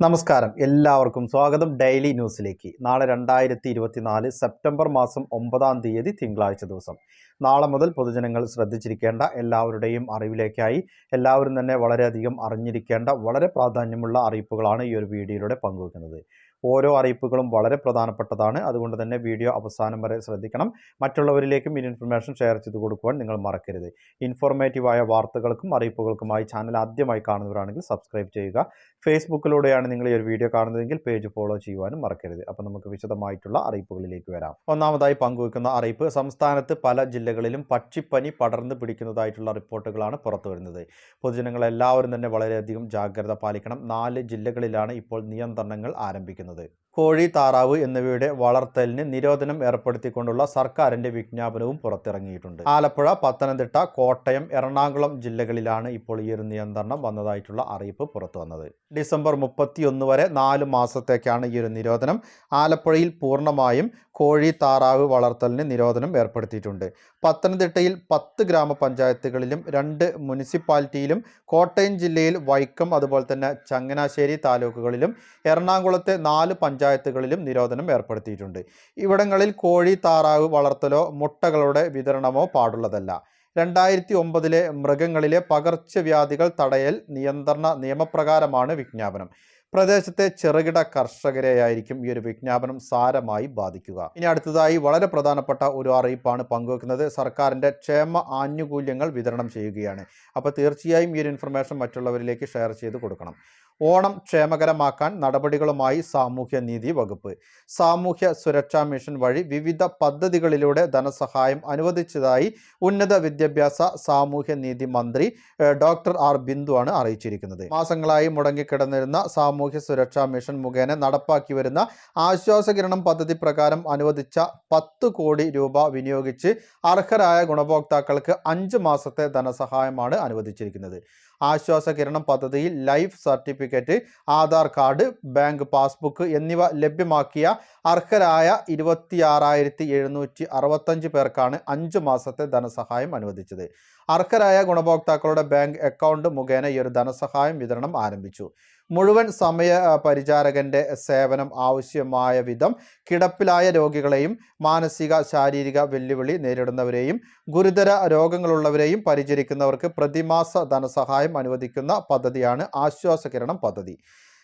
നമസ്കാരം. എല്ലാവർക്കും സ്വാഗതം ഡെയിലി ന്യൂസിലേക്ക്. നാളെ രണ്ടായിരത്തി ഇരുപത്തിനാല് സെപ്റ്റംബർ മാസം ഒമ്പതാം തീയതി തിങ്കളാഴ്ച ദിവസം. നാളെ മുതൽ പൊതുജനങ്ങൾ ശ്രദ്ധിച്ചിരിക്കേണ്ട എല്ലാവരുടെയും അറിവിലേക്കായി എല്ലാവരും തന്നെ വളരെയധികം അറിഞ്ഞിരിക്കേണ്ട വളരെ പ്രാധാന്യമുള്ള അറിയിപ്പുകളാണ് ഈ ഒരു വീഡിയോയിലൂടെ പങ്കുവെക്കുന്നത്. ഓരോ അറിയിപ്പുകളും വളരെ പ്രധാനപ്പെട്ടതാണ്. അതുകൊണ്ട് തന്നെ വീഡിയോ അവസാനം വരെ ശ്രദ്ധിക്കണം. മറ്റുള്ളവരിലേക്കും ഈ ഇൻഫർമേഷൻ ഷെയർ ചെയ്ത് കൊടുക്കുവാൻ നിങ്ങൾ മറക്കരുത്. ഇൻഫോർമേറ്റീവായ വാർത്തകൾക്കും അറിയിപ്പുകൾക്കുമായി ചാനൽ ആദ്യമായി കാണുന്നവരാണെങ്കിൽ സബ്സ്ക്രൈബ് ചെയ്യുക. ഫേസ്ബുക്കിലൂടെയാണ് നിങ്ങൾ ഈ ഒരു വീഡിയോ കാണുന്നതെങ്കിൽ പേജ് ഫോളോ ചെയ്യുവാനും മറക്കരുത്. അപ്പോൾ നമുക്ക് വിശദമായിട്ടുള്ള അറിയിപ്പുകളിലേക്ക് വരാം. ഒന്നാമതായി പങ്കുവെക്കുന്ന അറിയിപ്പ്. സംസ്ഥാനത്ത് പല ജില്ലകളിലും പക്ഷിപ്പനി പടർന്നു പിടിക്കുന്നതായിട്ടുള്ള റിപ്പോർട്ടുകളാണ് പുറത്തു വരുന്നത്. പൊതുജനങ്ങൾ എല്ലാവരും തന്നെ വളരെയധികം ജാഗ്രത പാലിക്കണം. നാല് ജില്ലകളിലാണ് ഇപ്പോൾ നിയന്ത്രണങ്ങൾ ആരംഭിക്കുന്നത്. പറയുന്നത് കോഴി താറാവ് എന്നിവയുടെ വളർത്തലിന് നിരോധനം ഏർപ്പെടുത്തിക്കൊണ്ടുള്ള സർക്കാരിന്റെ വിജ്ഞാപനവും പുറത്തിറങ്ങിയിട്ടുണ്ട്. ആലപ്പുഴ പത്തനംതിട്ട കോട്ടയം എറണാകുളം ജില്ലകളിലാണ് ഇപ്പോൾ ഈ ഒരു നിയന്ത്രണം വന്നതായിട്ടുള്ള അറിയിപ്പ് പുറത്തു വന്നത് ഡിസംബർ മുപ്പത്തിയൊന്ന് വരെ നാല് മാസത്തേക്കാണ് ഈ ഒരു നിരോധനം. ആലപ്പുഴയിൽ പൂർണമായും കോഴി താറാവ് വളർത്തലിന് നിരോധനം ഏർപ്പെടുത്തിയിട്ടുണ്ട്. പത്തനംതിട്ടയിൽ പത്ത് ഗ്രാമപഞ്ചായത്തുകളിലും രണ്ട് മുനിസിപ്പാലിറ്റിയിലും കോട്ടയം ജില്ലയിൽ വൈക്കം അതുപോലെ തന്നെ ചങ്ങനാശ്ശേരി താലൂക്കുകളിലും എറണാകുളത്തെ നാല് പഞ്ചായത്തുകളിലും നിരോധനം ഏർപ്പെടുത്തിയിട്ടുണ്ട്. ഇവിടങ്ങളിൽ കോഴി താറാവ് വളർത്തലോ മുട്ടകളുടെ വിതരണമോ പാടുള്ളതല്ല. രണ്ടായിരത്തി ഒമ്പതിലെ മൃഗങ്ങളിലെ പകർച്ചവ്യാധികൾ തടയൽ നിയന്ത്രണ നിയമപ്രകാരമാണ് വിജ്ഞാപനം. പ്രദേശത്തെ ചെറുകിട കർഷകരെയായിരിക്കും ഈ ഒരു വിജ്ഞാപനം സാരമായി ബാധിക്കുക. ഇനി അടുത്തതായി വളരെ പ്രധാനപ്പെട്ട ഒരു അറിയിപ്പാണ് പങ്കുവെക്കുന്നത്. സർക്കാരിന്റെ ക്ഷേമ ആനുകൂല്യങ്ങൾ വിതരണം ചെയ്യുകയാണ്. അപ്പോൾ തീർച്ചയായും ഈ ഒരു ഇൻഫർമേഷൻ മറ്റുള്ളവരിലേക്ക് ഷെയർ ചെയ്ത് കൊടുക്കണം. ഓണം ക്ഷേമകരമാക്കാൻ നടപടികളുമായി സാമൂഹ്യനീതി വകുപ്പ്. സാമൂഹ്യ സുരക്ഷാ മിഷൻ വഴി വിവിധ പദ്ധതികളിലൂടെ ധനസഹായം അനുവദിച്ചതായി ഉന്നത വിദ്യാഭ്യാസ സാമൂഹ്യനീതി മന്ത്രി ഡോക്ടർ ആർ ബിന്ദു ആണ് അറിയിച്ചിരിക്കുന്നത്. മാസങ്ങളായി മുടങ്ങിക്കിടന്നിരുന്ന സാമൂഹ്യ സുരക്ഷാ മിഷൻ മുഖേന നടപ്പാക്കി വരുന്ന ആശ്വാസകിരണം പദ്ധതി പ്രകാരം അനുവദിച്ച പത്ത് കോടി രൂപ വിനിയോഗിച്ച് അർഹരായ ഗുണഭോക്താക്കൾക്ക് അഞ്ച് മാസത്തെ ധനസഹായമാണ് അനുവദിച്ചിരിക്കുന്നത്. ആശ്വാസകിരണം പദ്ധതിയിൽ life certificate Aadhaar card bank passbook എന്നിവ ലഭ്യമാക്കിയ അർഹരായ ഇരുപത്തിയാറായിരത്തി എഴുന്നൂറ്റി അറുപത്തഞ്ച് പേർക്കാണ് അഞ്ച് മാസത്തെ ധനസഹായം അനുവദിച്ചത്. അർഹരായ ഗുണഭോക്താക്കളുടെ ബാങ്ക് അക്കൗണ്ട് മുഖേന ഈ ഒരു ധനസഹായം വിതരണം ആരംഭിച്ചു. മുഴുവൻ സമയ പരിചാരകന്റെ സേവനം ആവശ്യമായ വിധം കിടപ്പിലായ രോഗികളെയും മാനസിക ശാരീരിക വെല്ലുവിളി നേരിടുന്നവരെയും ഗുരുതര രോഗങ്ങളുള്ളവരെയും പരിചരിക്കുന്നവർക്ക് പ്രതിമാസ ധനസഹായം അനുവദിക്കുന്ന പദ്ധതിയാണ് ആശ്വാസകിരണം പദ്ധതി.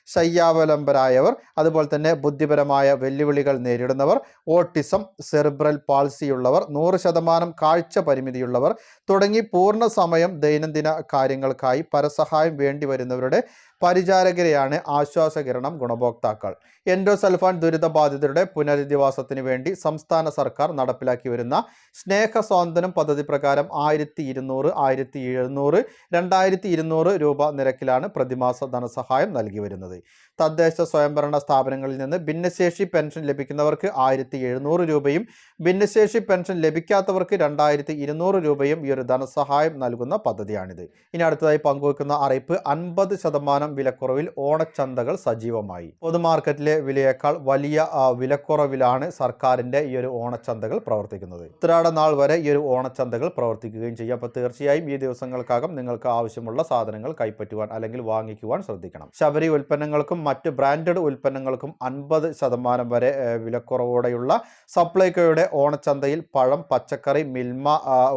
ശയ്യാവലംബരായവർ അതുപോലെ തന്നെ ബുദ്ധിപരമായ വെല്ലുവിളികൾ നേരിടുന്നവർ ഓട്ടിസം സെറിബ്രൽ പാൾസിയുള്ളവർ നൂറ് ശതമാനം കാഴ്ച പരിമിതിയുള്ളവർ തുടങ്ങി പൂർണ സമയം ദൈനംദിന കാര്യങ്ങൾക്കായി പരസഹായം വേണ്ടിവരുന്നവരുടെ പരിചാരകരെയാണ് ആശ്വാസകിരണം ഗുണഭോക്താക്കൾ. എൻഡോസൽഫാൻ ദുരിതബാധിതരുടെ പുനരധിവാസത്തിന് വേണ്ടി സംസ്ഥാന സർക്കാർ നടപ്പിലാക്കി വരുന്ന സ്നേഹസ്വാന്തനം പദ്ധതി പ്രകാരം ആയിരത്തി ഇരുന്നൂറ് ആയിരത്തി എഴുന്നൂറ് രണ്ടായിരത്തി ഇരുന്നൂറ് രൂപ നിരക്കിലാണ് പ്രതിമാസ ധനസഹായം നൽകി വരുന്നത്. തദ്ദേശ സ്വയംഭരണ സ്ഥാപനങ്ങളിൽ നിന്ന് ഭിന്നശേഷി പെൻഷൻ ലഭിക്കുന്നവർക്ക് ആയിരത്തി എഴുന്നൂറ് രൂപയും ഭിന്നശേഷി പെൻഷൻ ലഭിക്കാത്തവർക്ക് രണ്ടായിരത്തി ഇരുന്നൂറ് രൂപയും ഈ ഒരു ധനസഹായം നൽകുന്ന പദ്ധതിയാണിത്. ഇനി അടുത്തതായി പങ്കുവെക്കുന്ന അറിയിപ്പ് അൻപത് ശതമാനം വിലക്കുറവിൽ ഓണച്ചന്തകൾ സജീവമായി. പൊതുമാർക്കറ്റിലെ വിലയേക്കാൾ വലിയ വിലക്കുറവിലാണ് സർക്കാരിന്റെ ഈ ഒരു ഓണച്ചന്തകൾ പ്രവർത്തിക്കുന്നത്. ഉത്തരാട നാൾ വരെ ഈ ഒരു ഓണച്ചന്തകൾ പ്രവർത്തിക്കുകയും ചെയ്യും. അപ്പോൾ തീർച്ചയായും ഈ ദിവസങ്ങൾക്കകം നിങ്ങൾക്ക് ആവശ്യമുള്ള സാധനങ്ങൾ കൈപ്പറ്റുവാൻ അല്ലെങ്കിൽ വാങ്ങിക്കുവാൻ ശ്രദ്ധിക്കണം. ശബരി ഉൽപ്പന്നങ്ങൾക്കും മറ്റ് ബ്രാൻഡഡ് ഉൽപ്പന്നങ്ങൾക്കും അൻപത് ശതമാനം വരെ വിലക്കുറവോടെയുള്ള സപ്ലൈകോയുടെ ഓണച്ചന്തയിൽ പഴം പച്ചക്കറി മിൽമ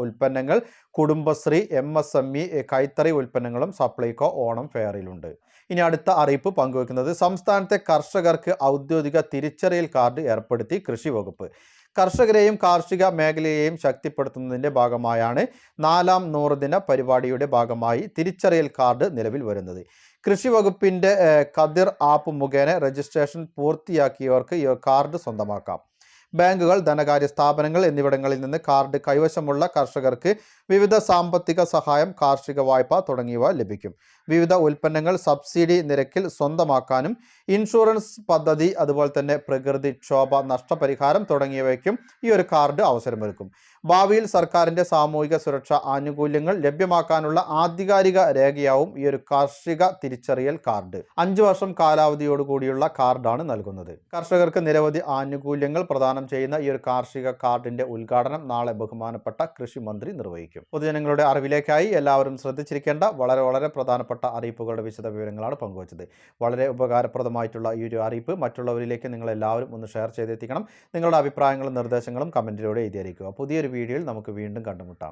ഉൽപ്പന്നങ്ങൾ Kudumbashree M S M E കൈത്തറി ഉൽപ്പന്നങ്ങളും സപ്ലൈകോ ഓണം ഫെയറിലുണ്ട്. ഇനി അടുത്ത അറിയിപ്പ് പങ്കുവെക്കുന്നത് സംസ്ഥാനത്തെ കർഷകർക്ക് ഔദ്യോഗിക തിരിച്ചറിയൽ കാർഡ് ഏർപ്പെടുത്തി കൃഷി വകുപ്പ്. കർഷകരെയും കാർഷിക മേഖലയെയും ശക്തിപ്പെടുത്തുന്നതിന്റെ ഭാഗമായാണ് നാലാം നൂറ് ദിന പരിപാടിയുടെ ഭാഗമായി തിരിച്ചറിയൽ കാർഡ് നിലവിൽ വരുന്നത്. കൃഷി വകുപ്പിന്റെ കതിർ ആപ്പ് മുഖേന രജിസ്ട്രേഷൻ പൂർത്തിയാക്കിയവർക്ക് ഈ കാർഡ് സ്വന്തമാക്കാം. ബാങ്കുകൾ ധനകാര്യ സ്ഥാപനങ്ങൾ എന്നിവിടങ്ങളിൽ നിന്ന് കാർഡ് കൈവശമുള്ള കർഷകർക്ക് വിവിധ സാമ്പത്തിക സഹായം കാർഷിക വായ്പ തുടങ്ങിയവ ലഭിക്കും. വിവിധ ഉൽപ്പന്നങ്ങൾ സബ്സിഡി നിരക്കിൽ സ്വന്തമാക്കാനും ഇൻഷുറൻസ് പദ്ധതി അതുപോലെ തന്നെ പ്രകൃതിക്ഷോഭ നഷ്ടപരിഹാരം തുടങ്ങിയവയ്ക്കും ഈ ഒരു കാർഡ് അവസരമൊരുക്കും. ഭാവിയിൽ സർക്കാരിന്റെ സാമൂഹിക സുരക്ഷാ ആനുകൂല്യങ്ങൾ ലഭ്യമാക്കാനുള്ള ആധികാരിക രേഖയാവും ഈ ഒരു കാർഷിക തിരിച്ചറിയൽ കാർഡ്. അഞ്ചു വർഷം കാലാവധിയോടുകൂടിയുള്ള കാർഡാണ് നൽകുന്നത്. കർഷകർക്ക് നിരവധി ആനുകൂല്യങ്ങൾ പ്രദാനം ചെയ്യുന്ന ഈ ഒരു കാർഷിക കാർഡിന്റെ ഉദ്ഘാടനം നാളെ ബഹുമാനപ്പെട്ട കൃഷി മന്ത്രി നിർവഹിക്കും. പൊതുജനങ്ങളുടെ അറിവിലേക്കായി എല്ലാവരും ശ്രദ്ധിച്ചിരിക്കേണ്ട വളരെ വളരെ പ്രധാനപ്പെട്ട പ്രധാനപ്പെട്ട അറിയിപ്പുകളുടെ വിശദ വിവരങ്ങളാണ് പങ്കുവച്ചത്. വളരെ ഉപകാരപ്രദമായിട്ടുള്ള ഈ ഒരു അറിയിപ്പ് മറ്റുള്ളവരിലേക്ക് നിങ്ങൾ എല്ലാവരും ഒന്ന് ഷെയർ ചെയ്തെത്തിക്കണം. നിങ്ങളുടെ അഭിപ്രായങ്ങളും നിർദ്ദേശങ്ങളും കമന്റിലൂടെ എഴുതിയിരിക്കുക പുതിയൊരു വീഡിയോയിൽ നമുക്ക് വീണ്ടും കണ്ടുമുട്ടാം.